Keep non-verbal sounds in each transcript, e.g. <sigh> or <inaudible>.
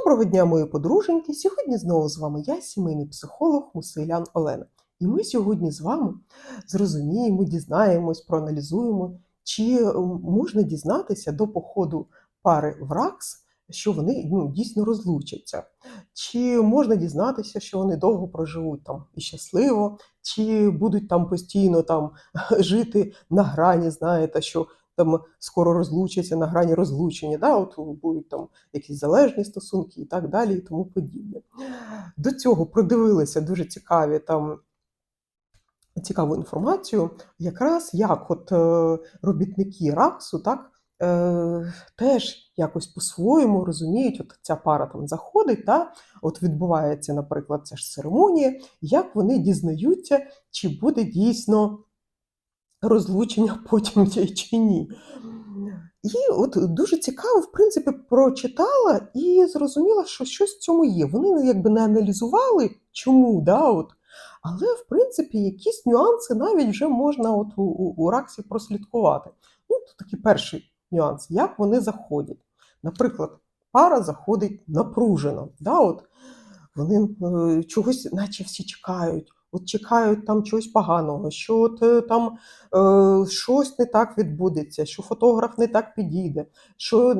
Доброго дня, мої подруженьки! Сьогодні знову з вами я, сімейний психолог Мусилян Олена. І ми сьогодні з вами зрозуміємо, дізнаємось, проаналізуємо, чи можна дізнатися до походу пари в РАКС, що вони ну, дійсно розлучаться, чи можна дізнатися, що вони довго проживуть там і щасливо, чи будуть там постійно там <laughs> жити на грані, знаєте, що там скоро розлучаться на грані розлучення, да, от будуть там якісь залежні стосунки і так далі, і тому подібне. До цього продивилися дуже цікаві там. Цікаву інформацію, якраз як от е, робітники РАКСу так, е, теж якось по-своєму розуміють, от ця пара там заходить, та, от відбувається, наприклад, ця ж церемонія, як вони дізнаються, чи буде дійсно розлучення <laughs> потім чи ні. І от дуже цікаво, в принципі, прочитала і зрозуміла, що щось в цьому є. Вони якби не аналізували, чому, да, от, але в принципі якісь нюанси навіть вже можна от у, у, у Раксі прослідкувати. Ну, тут такий перший нюанс, як вони заходять. Наприклад, пара заходить напружено. Да, от, вони е, чогось, наче всі чекають. От чекають там чогось поганого, що от е, там е, щось не так відбудеться, що фотограф не так підійде, що,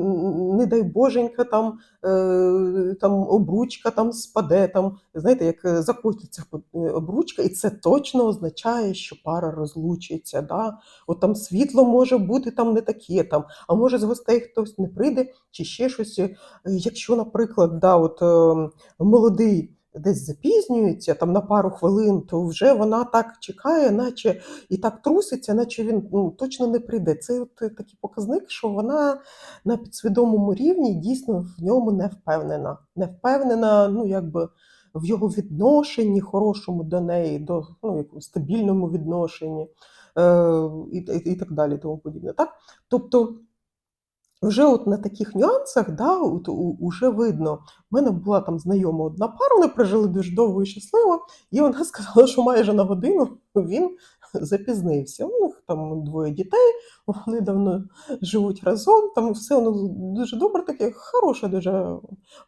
не дай боженька, там, е, там обручка там спаде, там, знаєте, як е, закотиться е, обручка, і це точно означає, що пара розлучиться. Да? От там світло може бути там не таке, там, а може з гостей хтось не прийде, чи ще щось. Якщо, наприклад, да, от, е, молодий десь запізнюється там на пару хвилин, то вже вона так чекає, наче і так труситься, наче він ну, точно не прийде. Це от такий показник, що вона на підсвідомому рівні дійсно в ньому не впевнена. Не впевнена, ну якби в його відношенні хорошому до неї, до ну, якомусь стабільному відношенні е, і, і, і так далі. Тому подібне. Так? Тобто. Вже от на таких нюансах, да, от, у, уже видно. У мене була там знайома одна пара, вони прожили дуже довго і щасливо, і вона <laughs> сказала, що майже на годину він запізнився. У них там двоє дітей, вони давно живуть разом, там все воно дуже добре, таке хороша дуже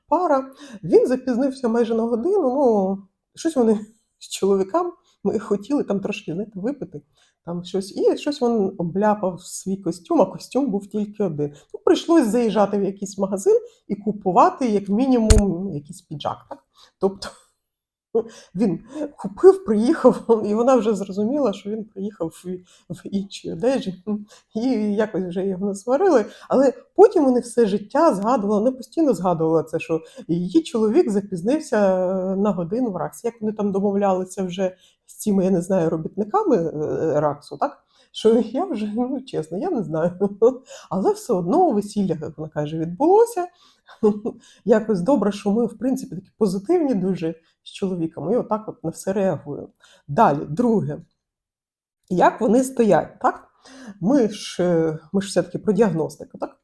пара. Він запізнився майже на годину. Ну, щось вони з чоловіками ми хотіли там трошки знаєте, випити. Там щось, і щось він обляпав свій костюм, а костюм був тільки один. Ну, прийшлось заїжджати в якийсь магазин і купувати, як мінімум, ну, якийсь піджак. Так? Тобто <laughs> він купив, приїхав, <laughs> і вона вже зрозуміла, що він приїхав в, іншій одежі, <laughs> і якось вже його насварили. Але потім вони все життя згадували, не постійно згадувала це, що її чоловік запізнився на годину в РАКС. Як вони там домовлялися вже з цими, я не знаю, робітниками е, РАКСу, так? Що я вже, ну чесно, я не знаю. <laughs> Але все одно весілля, як вона каже, відбулося. <laughs> Якось добре, що ми, в принципі, такі позитивні дуже з чоловіком, і отак от на все реагуємо. Далі, друге, як вони стоять, так? Ми ж, е, ми ж все-таки про діагностику, так?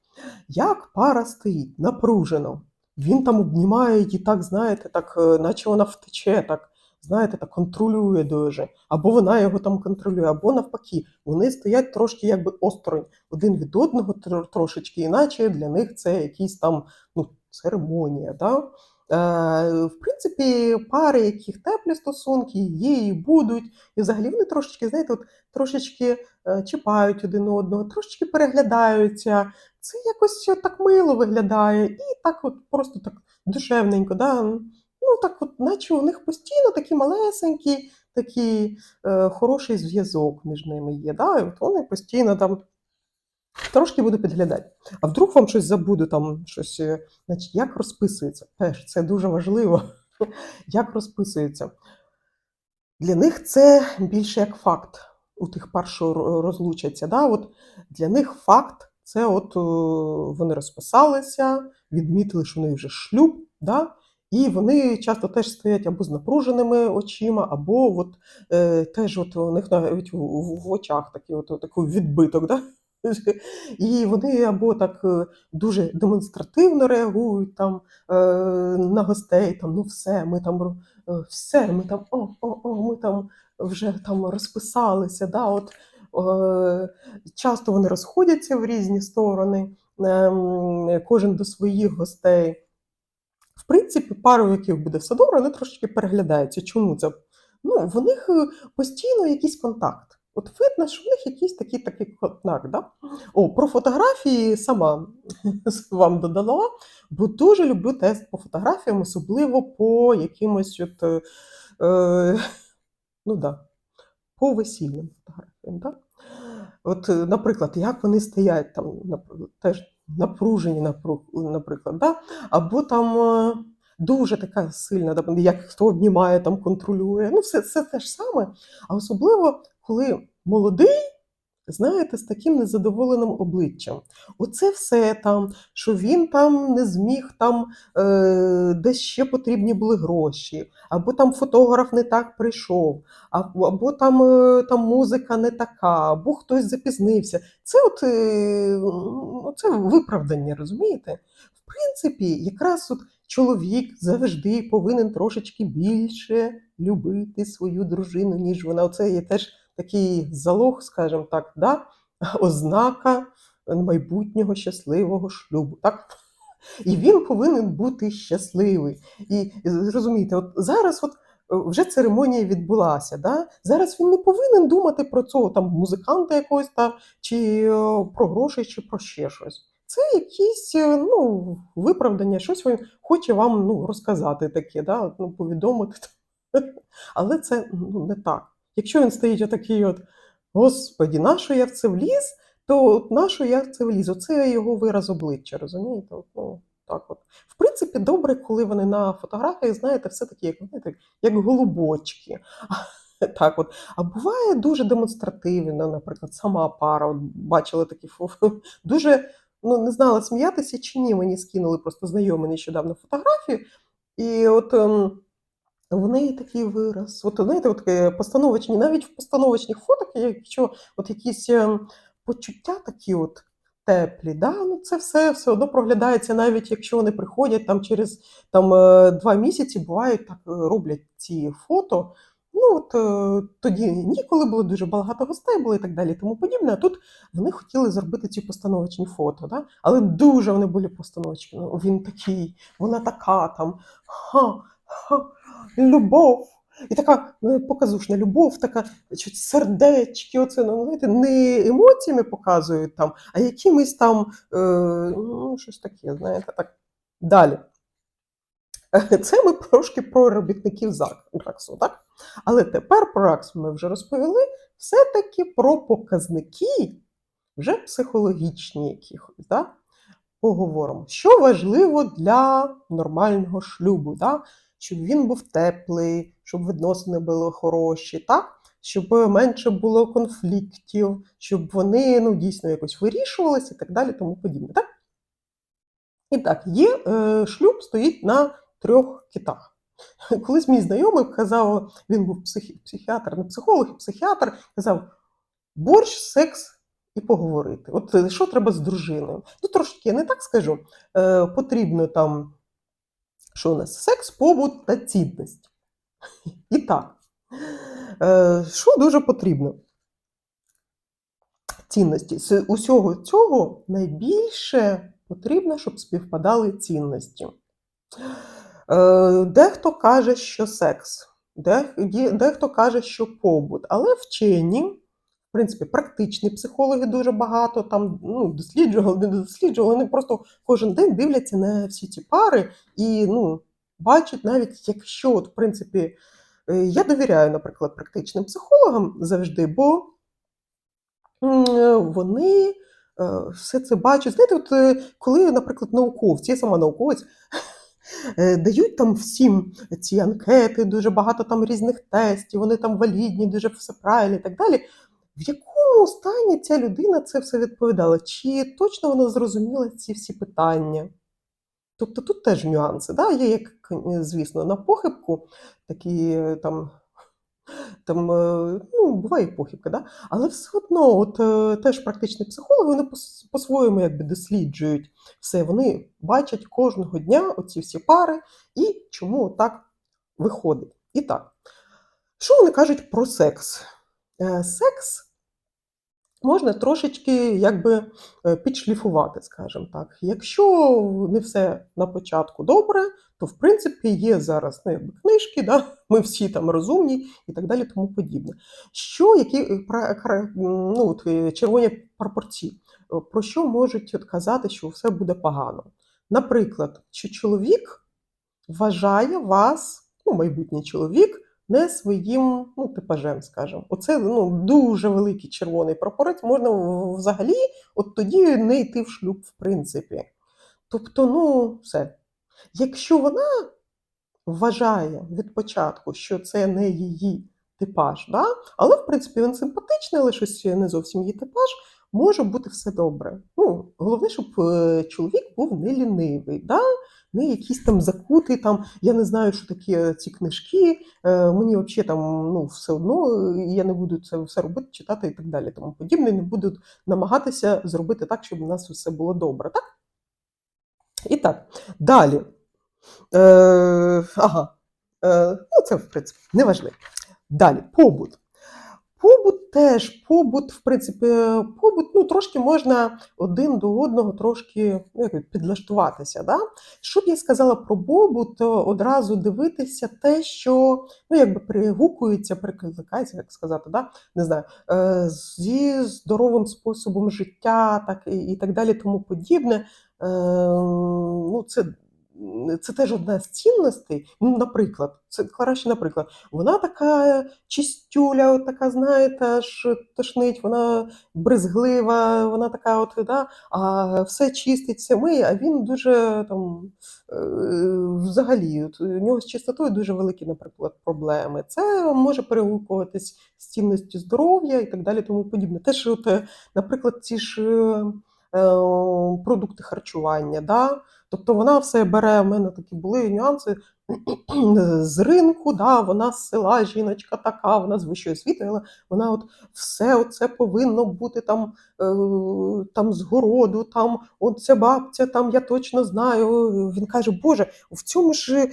Як пара стоїть напружено, він там обнімає її так, знаєте, так, е, наче вона втече, так, знаєте, так контролює дуже, або вона його там контролює, або навпаки, вони стоять трошки якби осторонь один від одного трошечки, іначе для них це якісь там ну, церемонія. Да? Е, в принципі, пари, яких теплі стосунки, є і будуть, і взагалі вони трошечки, знаєте, от, трошечки е, чіпають один одного, трошечки переглядаються. Це якось так мило виглядає, і так от просто так душевненько. Да? Ну, так от, наче у них постійно такі малесенькі, такий е, хороший зв'язок між ними є. Да? І от вони постійно там трошки буду підглядати. А вдруг вам щось забуду, там щось, е, значить, як розписується? Теж це дуже важливо. <laughs> Як розписується. Для них це більше як факт. У тих пар, що розлучаться. Да? От для них факт це от е, вони розписалися, відмітили, що у них вже шлюб, да? І вони часто теж стоять або з напруженими очима, або от, е, теж от у них навіть в, в, в очах такий, от, такий відбиток. Да? І вони або так е, дуже демонстративно реагують там, е, на гостей, там, ну все, ми там е, все, ми там, о, о, о, ми там вже там розписалися. Да, от, е, часто вони розходяться в різні сторони, ем, кожен до своїх гостей. В принципі, пари, у яких буде все добре, вони трошечки переглядаються. Чому це? Ну, в них е, постійно якийсь контакт. От видно, що в них якийсь такий такий контакт. Да? О, про фотографії сама <laughs> вам додала, бо дуже люблю тест по фотографіям, особливо по якимось от, е, е, ну, да, по весільним фотографіям. Да? От, е, наприклад, як вони стоять там, теж напружені, напру- наприклад, да? або там е, дуже така сильна, як хто обнімає, там контролює. Ну, все, все те ж саме. А особливо, коли молодий, знаєте, з таким незадоволеним обличчям. Оце все там, що він там не зміг, там е, десь ще потрібні були гроші, або там фотограф не так прийшов, або, або там, е, там музика не така, або хтось запізнився. Це от е, ну, це виправдання, розумієте? В принципі, якраз от чоловік завжди повинен трошечки більше любити свою дружину, ніж вона. Оце є теж такий залог, скажімо так, да? <laughs> ознака майбутнього щасливого шлюбу. Так? І він повинен бути щасливий. І зрозумійте, от зараз от е, вже церемонія відбулася. Да? Зараз він не повинен думати про цього там музиканта якогось там, чи е, про гроші, чи про ще щось. Це якісь е, ну, виправдання, щось він хоче вам ну, розказати таке, да? ну, повідомити. <laughs> Але це ну, не так. Якщо він стоїть отакий от, Господі, нащо я в це вліз, то от нащо я в це вліз? Оце його вираз обличчя, розумієте? От, ну, так от. В принципі, добре, коли вони на фотографіях, знаєте, все-таки як, знаєте, як голубочки. <laughs> Так от. А буває дуже демонстративно, наприклад, сама пара. От бачила такі фото. Дуже ну, не знала, сміятися чи ні. Мені скинули просто знайомі нещодавно фотографію. І от. В неї такий вираз. От знаєте, от е, постановочні, навіть в постановочних фоток, якщо от якісь ем, почуття такі от теплі, да, ну це все все одно проглядається, навіть якщо вони приходять там через там, е, два місяці, бувають так, е, роблять ці фото. Ну, от е, тоді ніколи було дуже багато гостей було і так далі, тому подібне. А тут вони хотіли зробити ці постановочні фото, да? але дуже вони були постановочні. Ну, він такий, вона така там. Ха, ха любов. І така ну, показушна любов, така що сердечки, оце ну, знаєте, не емоціями показують там, а якимись там е, ну, щось таке, знаєте, так. Далі. <laughs> Це ми трошки про робітників ЗАГСу, так? Але тепер про РАКС ми вже розповіли все-таки про показники вже психологічні якихось. Да? Поговоримо, що важливо для нормального шлюбу. Да? Щоб він був теплий, щоб відносини були хороші, так? щоб менше було конфліктів, щоб вони ну, дійсно якось вирішувалися і так далі, тому подібне. Так? І так, є е, шлюб стоїть на трьох китах. <laughs> Колись мій знайомий казав, він був психі, психіатр, не психолог, і психіатр, казав: борщ, секс і поговорити. От е, що треба з дружиною? Ну, трошки я не так скажу. Е, Потрібно там що у нас секс, побут та цінність. І так, е, що дуже потрібно? Цінності. З усього цього найбільше потрібно, щоб співпадали цінності. Е, дехто каже, що секс, дехто каже, що побут, але вчені в принципі, практичні психологи дуже багато там ну, досліджували, не досліджували, вони просто кожен день дивляться на всі ці пари і ну, бачать, навіть якщо, от, в принципі, е, я довіряю, наприклад, практичним психологам завжди, бо вони е, все це бачать. Знаєте, от е, коли, наприклад, науковці, я сама науковець, <laughs> дають там всім ці анкети, дуже багато там різних тестів, вони там валідні, дуже все правильно і так далі. В якому стані ця людина це все відповідала? Чи точно вона зрозуміла ці всі питання? Тобто тут теж нюанси. Да? Є, як, звісно, на похибку такі е, там. Там, е, ну, буває похибка, да? але все одно от, е, теж практичні психологи вони по-своєму якби досліджують все. Вони бачать кожного дня оці всі пари і чому так виходить. І так, що вони кажуть про секс? Секс можна трошечки якби е, підшліфувати, скажімо так. Якщо не все на початку добре, то в принципі є зараз ну, якби, книжки, да? <laughs> ми всі там розумні і так далі, тому подібне. Що які е, ну, е, червоні прапорці? Про що можуть от казати, що все буде погано? Наприклад, що чоловік вважає вас, ну, майбутній чоловік, не своїм ну, типажем, скажімо. Оце ну, дуже великий червоний прапорець, можна взагалі от тоді не йти в шлюб, в принципі. Тобто, ну, все. Якщо вона вважає від початку, що це не її типаж, да? але в принципі він симпатичний, але щось не зовсім її типаж, може бути все добре. Ну, головне, щоб е, чоловік був не лінивий, да? Не якийсь там закутий, там, я не знаю, що такі е, ці книжки, е, мені взагалі там ну, все одно, е, я не буду це все робити, читати і так далі. Тому подібне, не буду намагатися зробити так, щоб у нас все було добре. Так? І так, далі. Е, ага. Е, ну, це, в принципі, неважливо. Далі, побут. Побут теж, побут, в принципі, побут, ну, трошки можна один до одного трошки ну, підлаштуватися. Да? Що б я сказала про побут, одразу дивитися те, що ну, якби пригукується, прикликається, як сказати, да? не знаю, е, зі здоровим способом життя, так і, і так далі, тому подібне. Е, ну, це це теж одна з цінностей. Ну, наприклад, це краще, наприклад, вона така чистюля, от така, знаєте, аж тошнить, вона брезглива, вона така, от, да, а все чистить, все а він дуже там е, взагалі, от, у нього з чистотою дуже великі, наприклад, проблеми. Це може перегукуватись з цінністю здоров'я і так далі, тому подібне. Теж, от, е, наприклад, ці ж е, продукти харчування. Да? Тобто вона все бере, в мене такі були нюанси з ринку, да, вона з села, жіночка така, вона з вищої освіти, але вона от все це повинно бути там, е, там з городу, там от ця бабця, там я точно знаю. Він каже, Боже, в цьому ж е,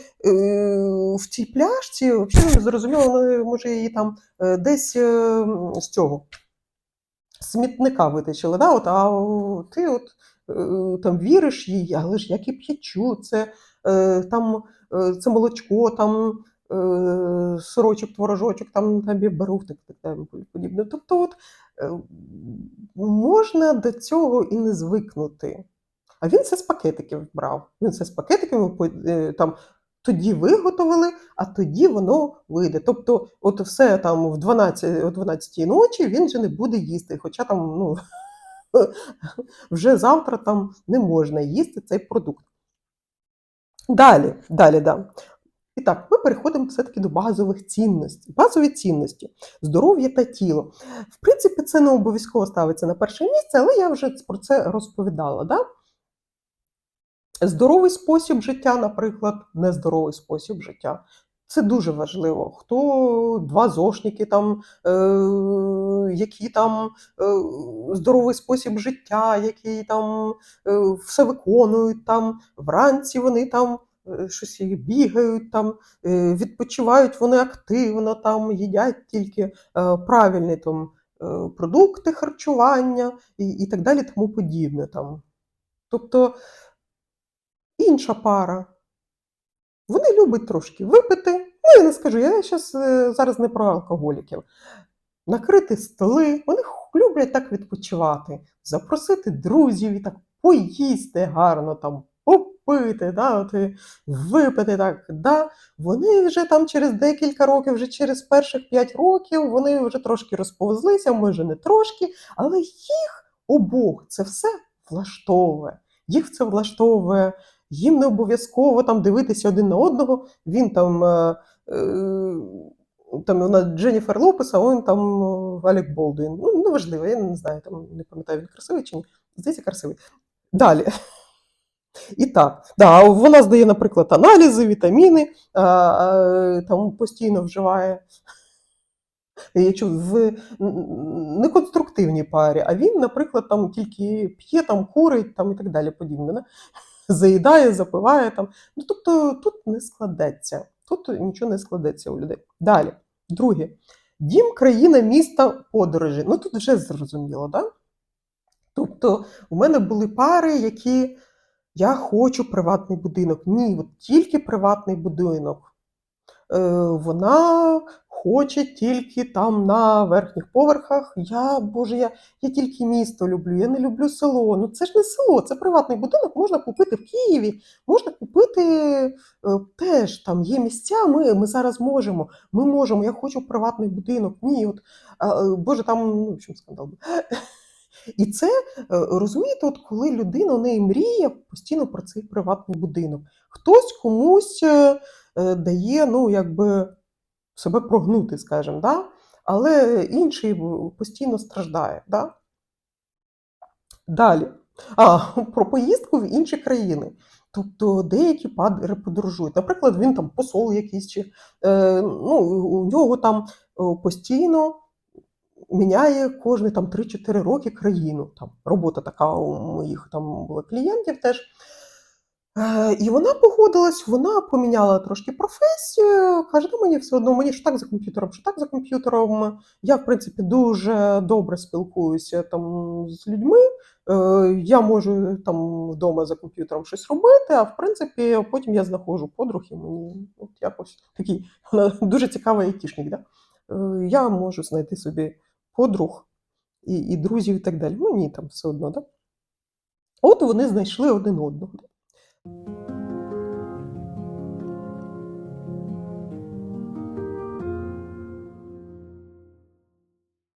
в цій пляшці, взагалі зрозуміло, може її там е, десь з цього смітника витащили. Да? От, а ти от там віриш їй, але ж як і п'ячу, це е, там е, це молочко, там е, сирочок, творожочок, там тобі беру так, так, так подібне. Тобто, от, е, можна до цього і не звикнути. А він це з пакетиків брав. Він це з пакетиків е, там. Тоді виготовили, а тоді воно вийде. Тобто, от все там в 12 о 12 ночі він вже не буде їсти. Хоча там ну, <laughs> вже завтра там не можна їсти цей продукт. Далі, далі, да. І так, ми переходимо все-таки до базових цінностей. Базові цінності, здоров'я та тіло. В принципі, це не обов'язково ставиться на перше місце, але я вже про це розповідала. Да? Здоровий спосіб життя, наприклад, нездоровий спосіб життя. Це дуже важливо. Хто два зошники, там, е, які там е, здоровий спосіб життя, які там е, все виконують там, вранці вони там е, щось бігають, там, е, відпочивають вони активно, там, їдять тільки е, правильні там, е, продукти харчування і, і так далі, тому подібне. Там. Тобто інша пара. Вони люблять трошки випити. Ну, я не скажу, я щас, е, зараз не про алкоголіків. Накрити столи, вони люблять так відпочивати, запросити друзів і так поїсти гарно, там, попити, да, от, випити так. Да. Вони вже там через декілька років, вже через перших п'ять років, вони вже трошки розповзлися, може не трошки, але їх обох це все влаштовує. Їх це влаштовує їм не обов'язково там дивитися один на одного. Він там, е, е, там вона Дженніфер Лопес, а він там е, Алек Болдуін. Ну, неважливо, я не знаю, там не пам'ятаю, він красивий чи ні. Здається, красивий. Далі. І так, да, вона здає, наприклад, аналізи, вітаміни, а, а, там постійно вживає. Якщо в неконструктивній парі, а він, наприклад, там тільки п'є, там курить там, і так далі подібне. да? <laughs> заїдає, запиває там. Ну, тобто тут не складеться. Тут нічого не складеться у людей. Далі, друге, Дім, країна, місто, подорожі. Ну тут вже зрозуміло, да? Тобто, у мене були пари, які я хочу приватний будинок. Ні, от тільки приватний будинок. Е, вона хоче тільки там на верхніх поверхах. Я, Боже, я, я тільки місто люблю, я не люблю село. Ну це ж не село, це приватний будинок, можна купити в Києві, можна купити е, теж там є місця. Ми, ми зараз можемо. Ми можемо. Я хочу приватний будинок. Ні, от е, Боже, там ну, в общем, скандал. І це е, розумієте, от коли людина у неї мріє постійно про цей приватний будинок. Хтось комусь дає, ну, якби себе прогнути, скажімо, да? але інший постійно страждає. Да? Далі. А, <laughs> про поїздку в інші країни. Тобто деякі подорожують. Наприклад, він там посол якийсь, чи е, ну, у нього там постійно міняє кожні там 3-4 роки країну. Там робота така у моїх там клієнтів теж. Е, І вона погодилась, вона поміняла трошки професію. Каже, ну мені все одно, мені ж так за комп'ютером, що так за комп'ютером. Я, в принципі, дуже добре спілкуюся там з людьми. Е, Я можу там вдома за комп'ютером щось робити, а в принципі, потім я знаходжу подруг і мені от якось такий <laughs> дуже цікавий айтішник. Да? Е, Я можу знайти собі подруг і, і друзів, і так далі. Мені там все одно, да? От вони знайшли один одного. Thank you